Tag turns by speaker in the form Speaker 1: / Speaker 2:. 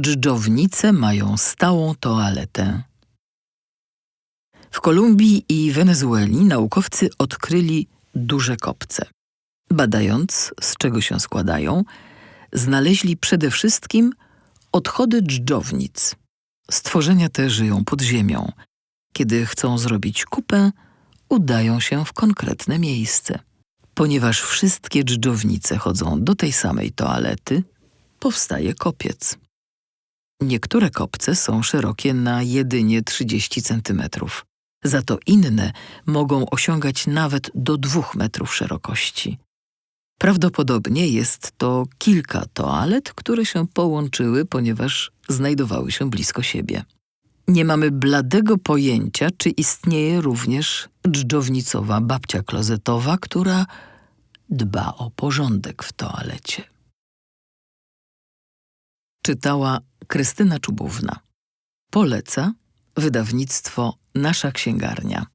Speaker 1: Dżdżownice mają stałą toaletę. W Kolumbii i Wenezueli naukowcy odkryli duże kopce. Badając, z czego się składają, znaleźli przede wszystkim odchody dżdżownic. Stworzenia te żyją pod ziemią. Kiedy chcą zrobić kupę, udają się w konkretne miejsce. Ponieważ wszystkie dżdżownice chodzą do tej samej toalety, powstaje kopiec. Niektóre kopce są szerokie na jedynie 30 centymetrów. Za to inne mogą osiągać nawet do dwóch metrów szerokości. Prawdopodobnie jest to kilka toalet, które się połączyły, ponieważ znajdowały się blisko siebie. Nie mamy bladego pojęcia, czy istnieje również dżdżownicowa babcia klozetowa, która dba o porządek w toalecie. Czytała Krystyna Czubówna. Poleca wydawnictwo Nasza Księgarnia.